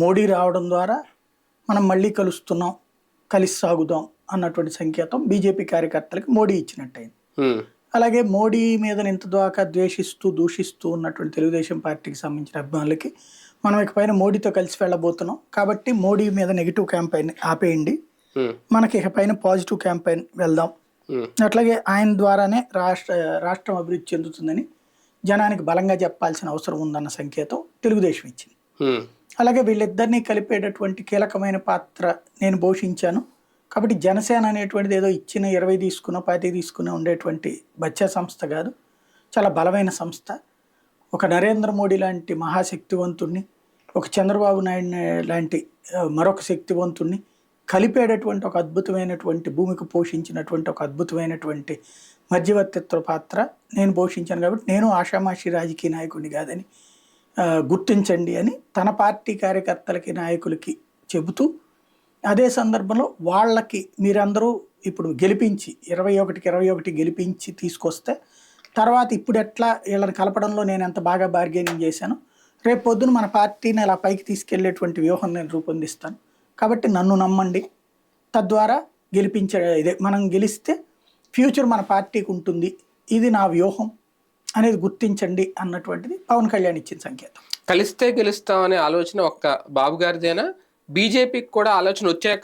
మోడీ రావడం ద్వారా మనం మళ్ళీ కలుస్తున్నాం కలిసి సాగుదాం అన్నటువంటి సంకేతం బీజేపీ కార్యకర్తలకు మోడీ ఇచ్చినట్టయింది. అలాగే మోడీ మీద ఇంత దాకా ద్వేషిస్తూ దూషిస్తూ ఉన్నటువంటి తెలుగుదేశం పార్టీకి సంబంధించిన అభిమానులకి మనం ఇకపైన మోడీతో కలిసి వెళ్ళబోతున్నాం. కాబట్టి మోడీ మీద నెగిటివ్ క్యాంపెయిన్ ఆపేయండి. మనకి ఇకపైన పాజిటివ్ క్యాంపెయిన్ వెళ్దాం. అట్లాగే ఆయన ద్వారానే రాష్ట్ర రాష్ట్రం అభివృద్ధి చెందుతుందని జనానికి బలంగా చెప్పాల్సిన అవసరం ఉందన్న సంకేతం తెలుగుదేశం ఇచ్చింది. అలాగే వీళ్ళిద్దరినీ కలిపేటటువంటి కీలకమైన పాత్ర నేను పోషించాను. కాబట్టి జనసేన అనేటువంటిది ఏదో ఇచ్చిన ఇరవై తీసుకున్న పార్టీ తీసుకున్న ఉండేటువంటి బచ్చా సంస్థ కాదు. చాలా బలమైన సంస్థ. ఒక నరేంద్ర మోడీ లాంటి మహాశక్తివంతుణ్ణి ఒక చంద్రబాబు నాయుడు లాంటి మరొక శక్తివంతుణ్ణి కలిపేటటువంటి ఒక అద్భుతమైనటువంటి భూమికి పోషించినటువంటి ఒక అద్భుతమైనటువంటి మధ్యవర్తిత్వ పాత్ర నేను పోషించాను. కాబట్టి నేను ఆషామాషి రాజకీయ నాయకుడిని కాదని గుర్తించండి అని తన పార్టీ కార్యకర్తలకి నాయకులకి చెబుతూ అదే సందర్భంలో వాళ్ళకి మీరందరూ ఇప్పుడు గెలిపించి ఇరవై ఒకటికి ఇరవై ఒకటి గెలిపించి తీసుకొస్తే తర్వాత ఇప్పుడు ఎట్లా వీళ్ళని కలపడంలో నేను ఎంత బాగా బార్గెనింగ్ చేశాను రేపు పొద్దున మన పార్టీని అలా పైకి తీసుకెళ్ళేటువంటి వ్యూహం నేను రూపొందిస్తాను. కాబట్టి నన్ను నమ్మండి. తద్వారా గెలిపించే ఇదే మనం గెలిస్తే ఫ్యూచర్ మన పార్టీకి ఉంటుంది. ఇది నా వ్యూహం. అనేది గుర్తించండి అన్నటువంటిది పవన్ కళ్యాణ్ ఇచ్చిన సంకేతం. కలిస్తే గెలుస్తాం అనే ఆలోచన ఒక్క బాబు గారిదేనా? బీజేపీకి కూడా ఆలోచన వచ్చాక